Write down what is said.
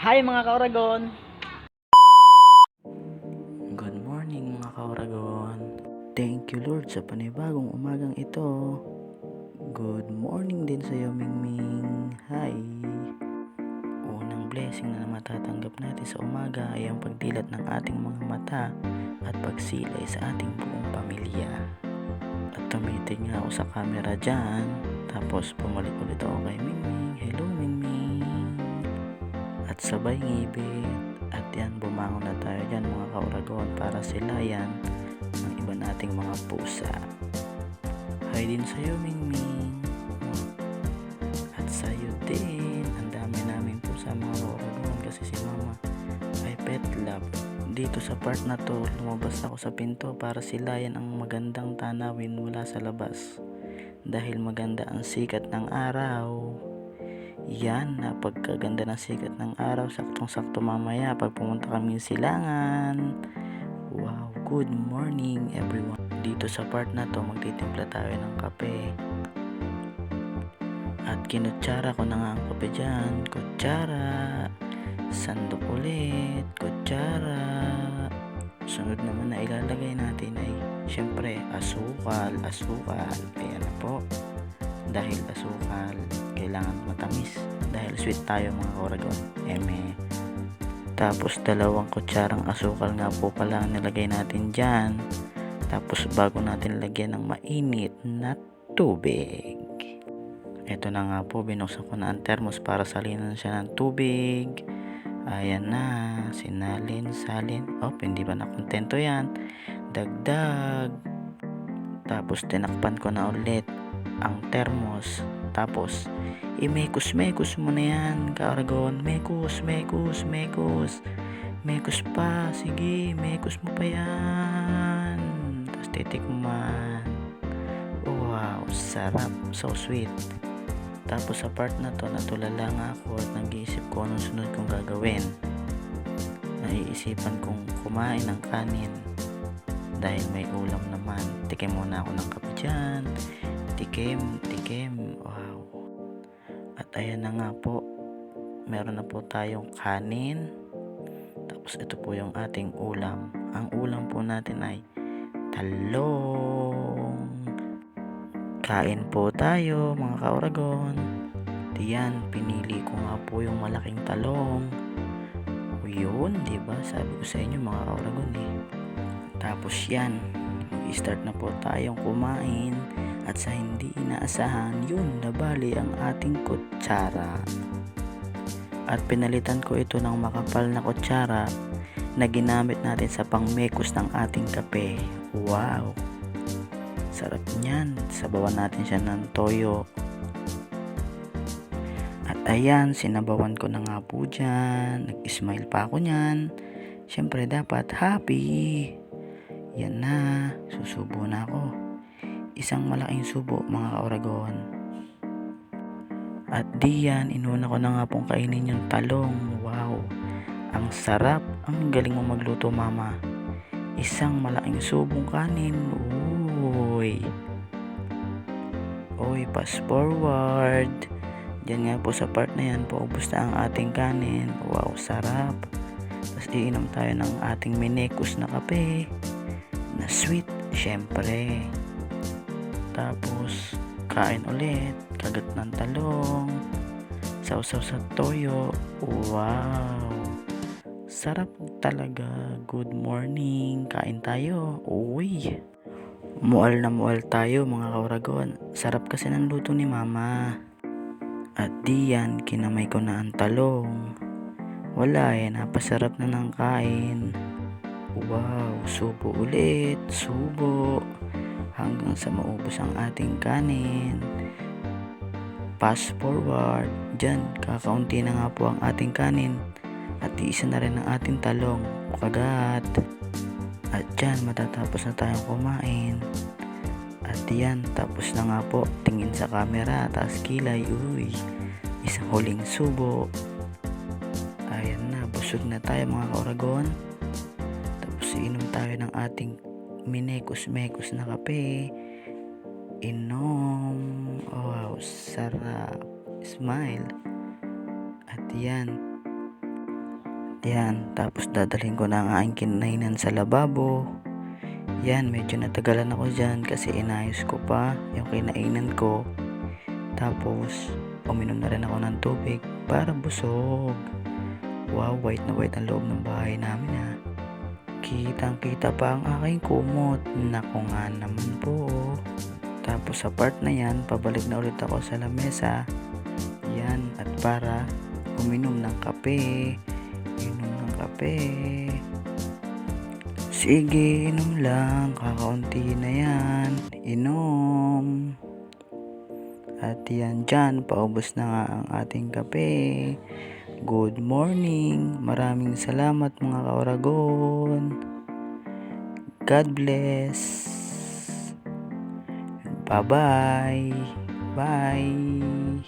Hi mga kauragon! Good morning mga kauragon. Thank you Lord sa panibagong umagang ito. Good morning din sa iyo Mingming. Hi! Unang blessing na matatanggap natin sa umaga ay ang pagdilat ng ating mga mata at pagsilay sa ating buong pamilya. At tumitig nga ako sa camera dyan. Tapos bumalik ulit ako kay Mingming. Hello Mingming! Sabay ngibit. At yan, bumangon na tayo dyan mga kauragon para silayan ng iba nating mga pusa. Hi din sa'yo Mingming. At sa'yo din. Ang dami namin pusa mga kauragon kasi si mama ay pet love. Dito sa part na to, lumabas ako sa pinto para silayan ang magandang tanawin mula sa labas. Dahil maganda ang sikat ng araw. Yan, napagkaganda ng sikat ng araw. Saktong-sakto mamaya pag pumunta kami sa silangan. Wow, good morning everyone. Dito sa part na to, magtitimpla tayo ng kape. At kinutsara ko na nga ang kape dyan. Kutsara. Sandok ulit. Kutsara. Sunod naman na ilalagay natin ay syempre asukal, asukal. Ayan na po. Dahil asukal, kailangan matamis. Dahil sweet tayo mga koragon. Eme. Tapos dalawang kutsarang asukal nga po pala ang nilagay natin dyan. Tapos bago natin lagyan ng mainit na tubig. Ito na nga po, binuksan ko na ang thermos para salinan siya ng tubig. Ayan na, sinalin, salin. Oh, hindi ba nakontento yan? Dagdag. Tapos tinakpan ko na ulit ang thermos. Tapos, imekos-mekos mo na yan, kaaragon. Mekos, mekos, mekos. Mekos pa, sige, mekos mo pa yan. Tapos titikman. Wow, sarap. So sweet. Tapos sa part na to, natulala nga ako at nag-iisip ko anong sunod kong gagawin. Naiisipan kong kumain ng kanin. Dahil may ulam naman. Tikim muna ako ng kape dyan. Tikim, tikim. Wow. At ayan na nga po. Meron na po tayong kanin. Tapos ito po yung ating ulam. Ang ulam po natin ay talong. Kain po tayo mga kauragon. Diyan, pinili ko nga po yung malaking talong. Yun, di ba? Sabi ko sa inyo mga kauragon eh. Tapos yan, mag-start na po tayong kumain. At sa hindi inaasahan, yun, nabali ang ating kutsara. At pinalitan ko ito ng makapal na kutsara na ginamit natin sa pangmekos ng ating kape. Wow! Sarap niyan. Sabawan natin siya ng toyo. At ayan, sinabawan ko na nga po dyan. Nag-smile pa ako niyan. Siyempre dapat happy. Yan na. Susubo na ako. Isang malaking subo mga kauragon. At diyan, inuna ko na nga pong kainin yung talong. Wow. Ang sarap. Ang galing mo magluto mama. Isang malaking subong kanin. Uy. Uy, pass forward. Diyan nga po sa part na yan, paubos na ang ating kanin. Wow, sarap. Tapos iinom tayo ng ating minekos na kape. Na sweet, syempre. Tapos, kain ulit. Kagat ng talong. Sausaw sa toyo. Wow. Sarap talaga. Good morning. Kain tayo. Uy. Mual na mual tayo mga kauragon. Sarap kasi ng luto ni mama. At diyan, kinamay ko na ang talong. Wala eh, napasarap na ng kain. Wow, subo ulit, subo. Hanggang sa maubos ang ating kanin. Fast forward. Diyan, kakaunti na nga po ang ating kanin. At iisa na rin ang ating talong. Kagat. At dyan, matatapos na tayong kumain. At yan, tapos na nga po. Tingin sa camera, taas kilay. Uy, isang huling subo. Ayan na, busog na tayo mga kauragon. Tapos inom tayo ng ating minekos-mekos na kape. Inom. Wow, sarap. Smile. At yan, Yan, tapos dadalhin ko na ang aking kinainan sa lababo. Yan, medyo natagalan ako dyan kasi inayos ko pa yung kinainan ko. Tapos, uminom na rin ako ng tubig para busog. Wow, white na white ang loob ng bahay namin ha. Kitang kita pa ang aking kumot. Naku nga naman po. Tapos sa part na yan, pabalik na ulit ako sa lamesa. Yan, at para uminom ng kape. Inom ng kape. Sige, inom lang. Kakaunti na yan. Inom. At yan dyan, paubos na nga ang ating kape. Good morning. Maraming salamat mga kauragon. God bless. Bye-bye. Bye.